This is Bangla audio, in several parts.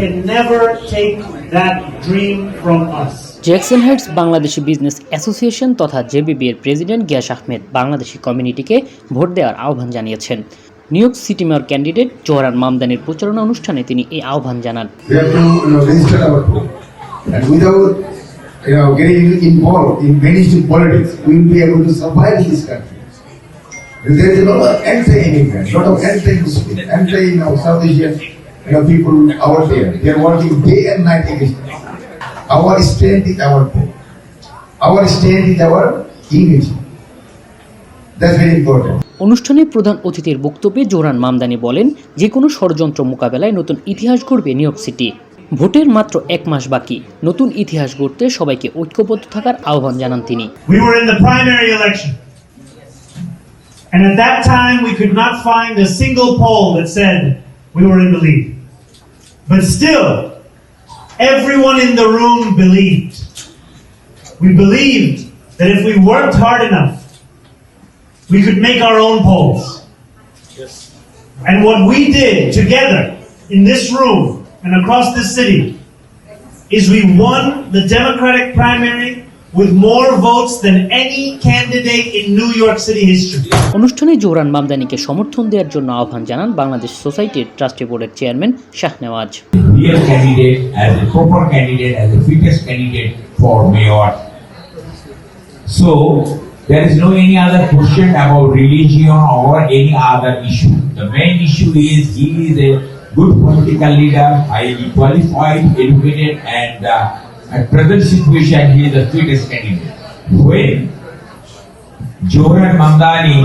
can never take that dream from us. Jackson Heights Bangladeshi business association তথা জেবিবি এর প্রেসিডেন্ট গিয়াস আহমেদ বাংলাদেশি কমিউনিটিকে ভোট দেওয়ার আহ্বান জানিয়েছেন New York City mayor candidate Zohran মামদানির প্রচারণা অনুষ্ঠানে তিনি এই আহ্বান জানান We have to you know, register our vote. And without you know, getting involved in mainstream politics, we will be able to survive this country. There is a lot of anti-immigrant, lot of anti-Muslim, anti you know, South Asian you know, people out there. They are working day and night against us. Our strength is our vote. Our strength is our unity. That's very important. অনুষ্ঠানে প্রধান অতিথির বক্তব্যে জোহরান মামদানি বলেন যে কোনো ষড়যন্ত্র মোকাবেলায় নতুন ইতিহাস গড়বে নিউ ইয়র্ক সিটি ভোটের মাত্র এক মাস বাকি নতুন ইতিহাস গড়তে সবাইকে ঐক্যবদ্ধ থাকার আহ্বান জানান তিনি We were in the primary election. And at that time, we could not find a single poll that said we were in the lead. But still, everyone in the room believed. We believed that if we worked hard enough, we could make our own polls. And what we did together in this room and across this city is we won the Democratic primary with more votes than any candidate in New York City history. অনুষ্ঠানে জোহরান মামদানিকে সমর্থন দেওয়ার জন্য আহ্বান জানান বাংলাদেশ সোসাইটির ট্রাস্টি বোর্ডের chairman Shahnewaz real candidate, as a proper candidate, as a fittest candidate for mayor. So there is no any other question about religion or any other issue. The main issue is he is a good political leader, highly qualified, educated, and uh, at present situation he is the fittest candidate. When Joran Mandani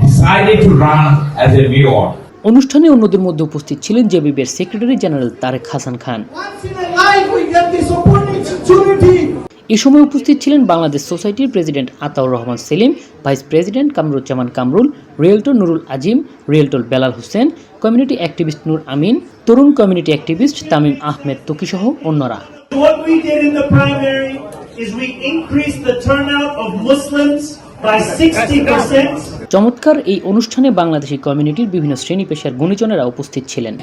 decided to run as a mayor, অনুষ্ঠানে অন্যদের মধ্যে উপস্থিত ছিলেন জেবিবির secretary general Tareq Hasan Khan Once in a life we get this opportunity. এ সময় উপস্থিত ছিলেন বাংলাদেশ সোসাইটির president Ataur Rahman Selim vice president Kamruzzaman Kamrul realtor Nurul Azim realtor Belal Hossain community activist Noor Amin তরুণ কমিউনিটি অ্যাক্টিভিস্ট তামিম আহমেদ তকিসহ অন্যরা What we did in the primary is we increased the turnout of Muslims by 60%. চমৎকার এই অনুষ্ঠানে বাংলাদেশি কমিউনিটির বিভিন্ন শ্রেণি পেশার গুণীজনেরা উপস্থিত ছিলেন